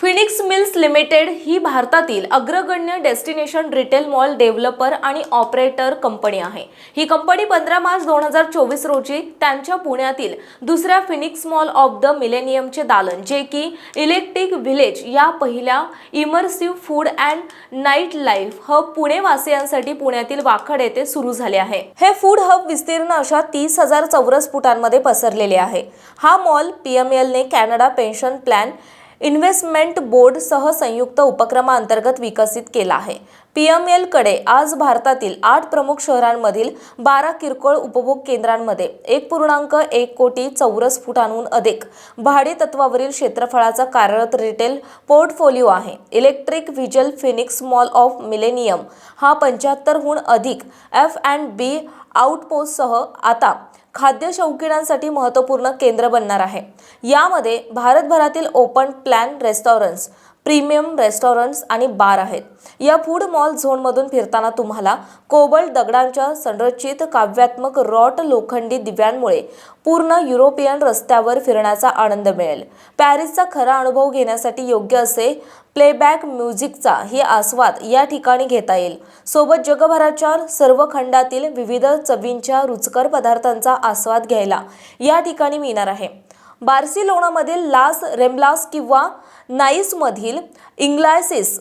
Phoenix Mills limited ही भारतातील अग्रगण्य डेस्टिनेशन रिटेल मॉल डेव्हलपर आणि ऑपरेटर कंपनी आहे. ही कंपनी पंधरा मार्च दोन हजार चोवीस रोजी त्यांच्या पुण्यातील दुसऱ्या फिनिक्स मॉल ऑफ द मिलेनियमचे दालन जे की इलेक्ट्रिक व्हिलेज या पहिल्या immersive food and night life hub Pune वासियांसाठी पुण्यातील वाखड येथे सुरू झाले आहे. हे फूड हब विस्तीर्ण अशा तीस हजार चौरस फुटांमध्ये पसरलेले आहे. हा मॉल पीएमएलने कॅनडा पेन्शन प्लॅन इन्व्हेस्टमेंट बोर्डसह संयुक्त उपक्रमाअंतर्गत विकसित केला आहे. पी एम एलकडे आज भारतातील आठ प्रमुख शहरांमधील बारा किरकोळ उपभोग केंद्रांमध्ये एक पूर्णांक एक कोटी चौरस फुटांहून अधिक भाडे तत्वावरील क्षेत्रफळाचा कार्यरत रिटेल पोर्टफोलिओ आहे. इलेक्ट्रिक व्हिजल फिनिक्स मॉल ऑफ मिलेनियम हा पंच्याहत्तरहून अधिक एफ अँड बी आउटपोस्टसह आता खाद्य शौकीनांसाठी महत्त्वपूर्ण केंद्र बनणार आहे. यामध्ये भारतभरातील open plan restaurants premium restaurants आणि बार आहेत. या फूड मॉल झोनमधून फिरताना तुम्हाला कोबल दगडांच्या संरचित काव्यात्मक रॉट लोखंडी दिव्यांमुळे पूर्ण युरोपियन रस्त्यावर फिरण्याचा आनंद मिळेल. पॅरिसचा खरा अनुभव घेण्यासाठी योग्य असे प्लेबॅक म्युझिकचा ही आस्वाद या ठिकाणी घेता येईल. सोबत जगभराच्या सर्व खंडातील विविध चवींच्या रुचकर पदार्थांचा आस्वाद घ्यायला या ठिकाणी मिळणार आहे. बार्सिलोनामधील लास रेम्ब्लास किंवा नाईसमधील इंग्लायसिस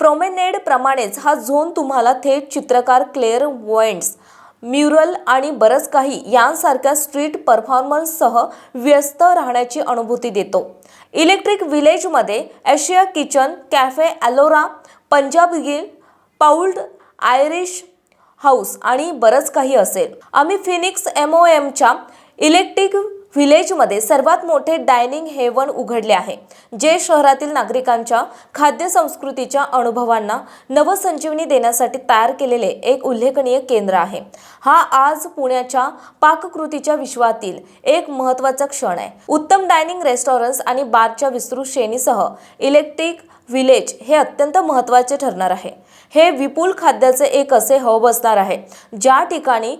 प्रोमेनेड प्रमाणेच हा झोन तुम्हाला थेट चित्रकार क्लेअर वॉइंट्स म्युरल आणि बरंच काही यांसारख्या स्ट्रीट परफॉर्मन्ससह व्यस्त राहण्याची अनुभूती देतो. इलेक्ट्रिक विलेजमध्ये एशिया किचन कॅफे ॲलोरा पंजाब गिल पाऊल्ड आयरिश हाऊस आणि बरंच काही असेल. आम्ही फिनिक्स एम ओ एमच्या इलेक्ट्रिक व्हिलेजमध्ये सर्वात मोठे डायनिंग हेवन उघडले आहे जे शहरातील नागरिकांच्या खाद्य संस्कृतीच्या अनुभवांना नवसंजीवनी देण्यासाठी तयार केलेले एक उल्लेखनीय केंद्र आहे. हा आज पुण्याच्या पाककृतीच्या विश्वातील एक महत्त्वाचा क्षण आहे. उत्तम डायनिंग रेस्टॉरंट्स आणि बारच्या विस्तृत श्रेणीसह इलेक्ट्रिक व्हिलेज हे अत्यंत महत्त्वाचे ठरणार आहे. हे विपुल खाद्याचे एक असे हब असणार आहे ज्या ठिकाणी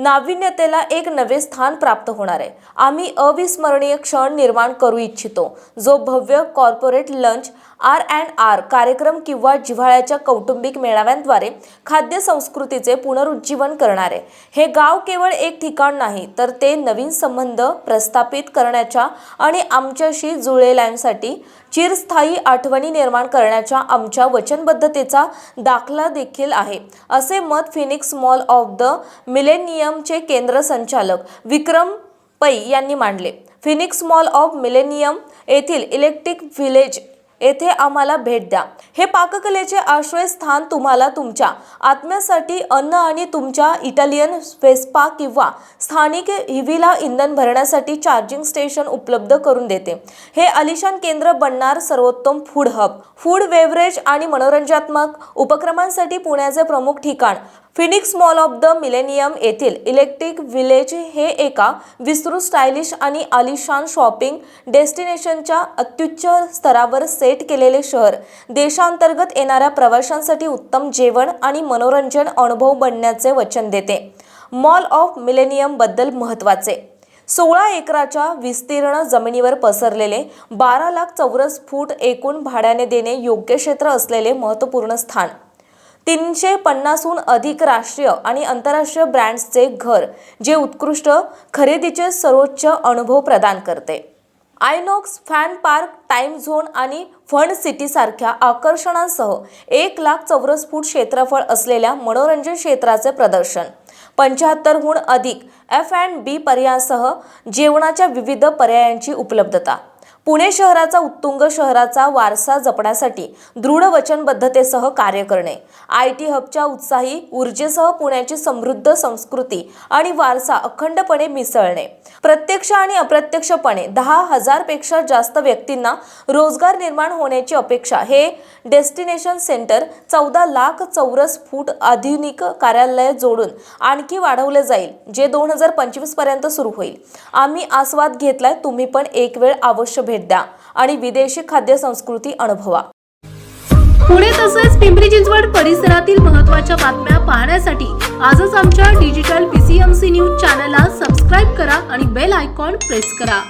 नाविन्यतेला एक नवे स्थान प्राप्त होणार आहे. आम्ही अविस्मरणीय क्षण निर्माण करू इच्छितो. जो भव्य corporate lunch R and R कार्यक्रम किंवा जिव्हाळ्याच्या कौटुंबिक मेळाव्यांद्वारे खाद्य संस्कृतीचे पुनरुज्जीवन करणारे. हे गाव केवळ एक ठिकाण नाही तर ते नवीन संबंध प्रस्थापित करण्याच्या आणि आमच्याशी जुळलेल्यांसाठी चिरस्थायी आठवणी निर्माण करण्याच्या आमच्या वचनबद्धतेचा दाखला देखील आहे असे मत फिनिक्स मॉल ऑफ द मिलेनियमचे केंद्र संचालक विक्रम पै यांनी मांडले. फिनिक्स मॉल ऑफ मिलेनियम येथील इलेक्ट्रिक व्हिलेज येथे आम्हाला भेट द्या. हे पाककलेचे आश्रयस्थान तुम्हाला तुमच्या आत्म्यासाठी अन्न आणि तुमच्या इटालियन वेस्पा किंवा स्थानिक हिवीला इंधन भरण्यासाठी चार्जिंग स्टेशन उपलब्ध करून देते. हे अलिशान केंद्र बनणार सर्वोत्तम फूड हब. फूड बेवरेज आणि मनोरंजनात्मक उपक्रमांसाठी पुण्याचे प्रमुख ठिकाण Phoenix mall of the millennium येथील इलेक्ट्रिक विलेज हे एका विस्तृत स्टायलिश आणि आलिशान शॉपिंग डेस्टिनेशनच्या अत्युच्च स्तरावर सेट केलेले शहर. देशांतर्गत येणाऱ्या प्रवाशांसाठी उत्तम जेवण आणि मनोरंजन अनुभव बनण्याचे वचन देते. मॉल ऑफ मिलेनियमबद्दल महत्त्वाचे. सोळा एकराच्या विस्तीर्ण जमिनीवर पसरलेले बारा लाख चौरस फूट एकूण भाड्याने देणे योग्य क्षेत्र असलेले महत्त्वपूर्ण स्थान. तीनशे पन्नासहून अधिक राष्ट्रीय आणि आंतरराष्ट्रीय ब्रँड्सचे घर जे उत्कृष्ट खरेदीचे सर्वोच्च अनुभव प्रदान करते. INOX fan park time zone आणि फंड सिटीसारख्या आकर्षणांसह एक लाख चौरस फूट क्षेत्रफळ असलेल्या मनोरंजन क्षेत्राचे प्रदर्शन. पंच्याहत्तरहून अधिक एफ अँड बी पर्यायांसह जेवणाच्या विविध पर्यायांची उपलब्धता. पुणे शहराचा उत्तुंग शहराचा वारसा जपण्यासाठी दृढ वचनबद्धतेसह कार्य करणे. आय टी हबच्या उत्साही ऊर्जेसह पुण्याची समृद्ध संस्कृती आणि वारसा अखंडपणे मिसळणे. प्रत्यक्ष आणि अप्रत्यक्षपणे दहा हजारपेक्षा जास्त व्यक्तींना रोजगार निर्माण होण्याची अपेक्षा हे डेस्टिनेशन सेंटर चौदा लाख चौरस फूट आधुनिक कार्यालय जोडून आणखी वाढवले जाईल जे दोन हजार पंचवीसपर्यंत सुरू होईल. आम्ही आस्वाद घेतलाय तुम्ही पण एक वेळ अवश्य भेट द्या आणि विदेशी खाद्य संस्कृती अनुभवा. पुणे तसेच पिंपरी चिंचवड परिसरातील महत्त्वाच्या बातम्या पाहण्यासाठी आजच आमच्या डिजिटल पीसीएमसी न्यूज चॅनलला सबस्क्राईब करा आणि बेल आयकॉन प्रेस करा.